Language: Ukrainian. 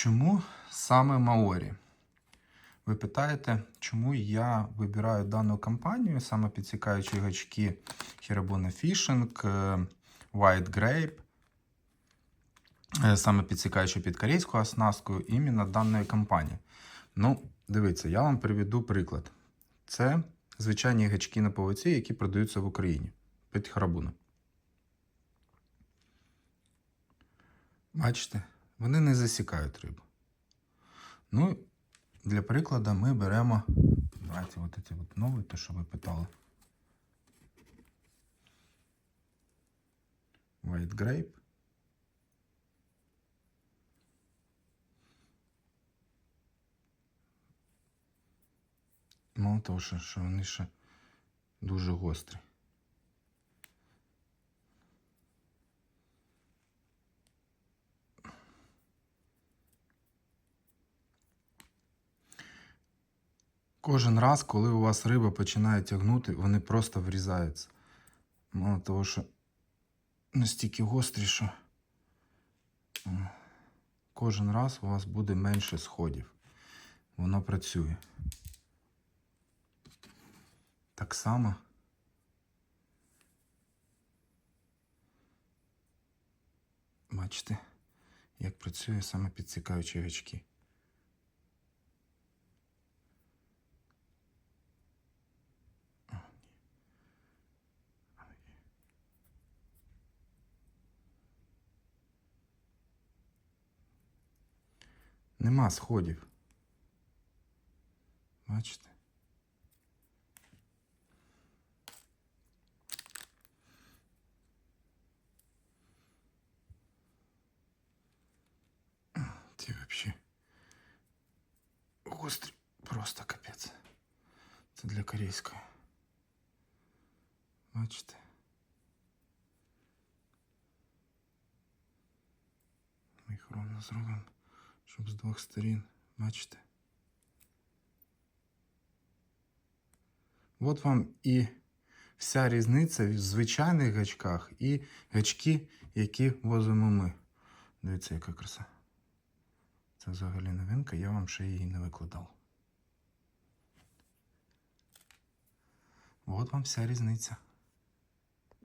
Чому саме Маорі? Ви питаєте, чому я вибираю дану компанію, саме підсікаючі гачки Hirabuna Fishing, е, White Grape, е, саме підсікаючи під корейську оснастку іменно даної компанії. Ну, дивіться, я вам приведу приклад. Це звичайні гачки на повиці, які продаються в Україні під Харабуна. Бачите, вони не засікають рибу. Ну, для прикладу ми беремо. Давайте от ці от нові, те, що ви питали. White Grape. Мало того, що, що вони ще дуже гострі. Кожен раз, коли у вас риба починає тягнути, вони просто врізаються. Мало того, що настільки гострі, що кожен раз у вас буде менше сходів. Воно працює. Так само. Бачите, як працює саме підсікаючі гачки. Нема сходів. Бачите? Ті вообще гострі просто капець. Це для корейської. Бачите? Ми їх ровно зробимо, Щоб з двох сторін. Бачите? От вам і вся різниця в звичайних гачках і гачки, які возимо ми. Дивіться, яка краса. Це взагалі новинка, я вам ще її не викладав. От вам вся різниця.